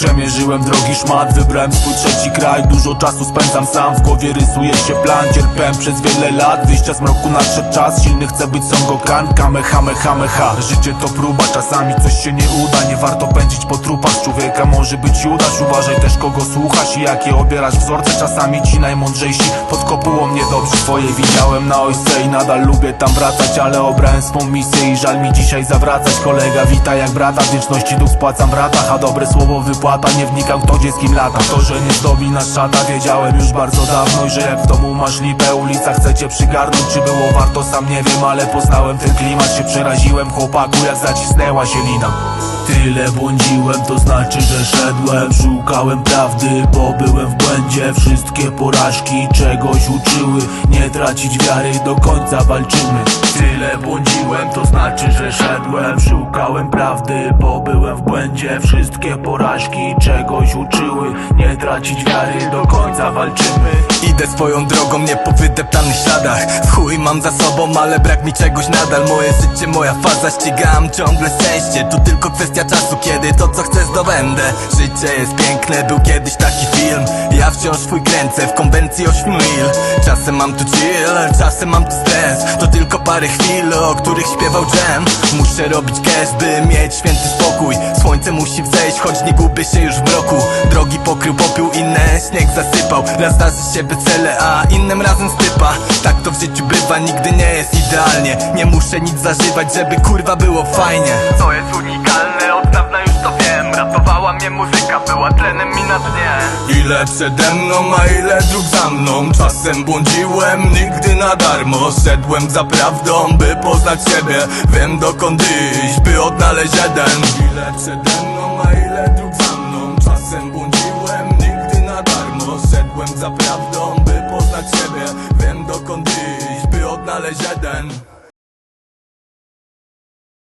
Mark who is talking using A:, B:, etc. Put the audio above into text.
A: Przemierzyłem drogi szmat, wybrałem swój trzeci kraj. Dużo czasu spędzam sam, w głowie rysuje się plan. Cierpiałem przez wiele lat, wyjścia z mroku nadszedł czas. Silny chce być Son Gokan, kamehamehameha Życie to próba, czasami coś się nie uda. Nie warto pędzić po trupach, człowieka może być Judasz Uważaj też kogo słuchasz i jakie obierasz wzorce. Czasami ci najmądrzejsi pod kopułą niedobrze Twoje widziałem na ojce i nadal lubię tam wracać Ale obrałem swą misję i żal mi dzisiaj zawracać. Kolega wita jak brata, wdzięczności dół spłacam w ratach A dobre słowo nie wnikam kto gdzie z kim lata. To, że nie zdobi nas szata, wiedziałem już bardzo dawno I że jak w domu masz lipę, ulica chcecie przygarnąć. Czy było warto, sam nie wiem, ale poznałem ten klimat. Się przeraziłem chłopaku, jak zacisnęła się lina Tyle błądziłem, to znaczy, że szedłem. Szukałem prawdy, bo byłem w błędzie. Wszystkie porażki czegoś uczyły. Nie tracić wiary, do końca walczymy. Tyle błądziłem, to znaczy, że szedłem. Szukałem prawdy, bo byłem w błędzie. Wszystkie porażki czegoś uczyły. Nie tracić wiary, do końca walczymy.
B: Idę swoją drogą, nie po wydeptanych śladach. W chuj mam za sobą, ale brak mi czegoś nadal. Moje życie, moja faza, ścigam ciągle szczęście. To tylko kwestia czasu, kiedy to co chcę zdobędę. Życie jest piękne, był kiedyś taki film. Ja wciąż swój kręcę w konwencji 8 mil. Czasem mam tu chill, czasem mam tu stres tylko parę chwil, o których śpiewał Jam Muszę robić cash, by mieć święty spokój. Słońce musi wzejść, choć nie gubię się już w mroku Drogi pokrył popiół, inne śnieg zasypał. Raz zdarzy się wesele, a innym razem stypa. Tak to w życiu bywa, nigdy nie jest idealnie. Nie muszę nic zażywać, żeby kurwa było fajnie.
C: To jest unikalne, od dawna Ratowała mnie muzyka, była tlenem mi na dnie.
B: Ile przede mną, a ile dróg za mną. Czasem błądziłem, nigdy na darmo. Szedłem za prawdą, by poznać siebie. Wiem dokąd iść, by odnaleźć jeden. Ile przede mną, a ile dróg za mną. Czasem błądziłem, nigdy na darmo. Szedłem za prawdą, by poznać siebie. Wiem dokąd iść, by odnaleźć jeden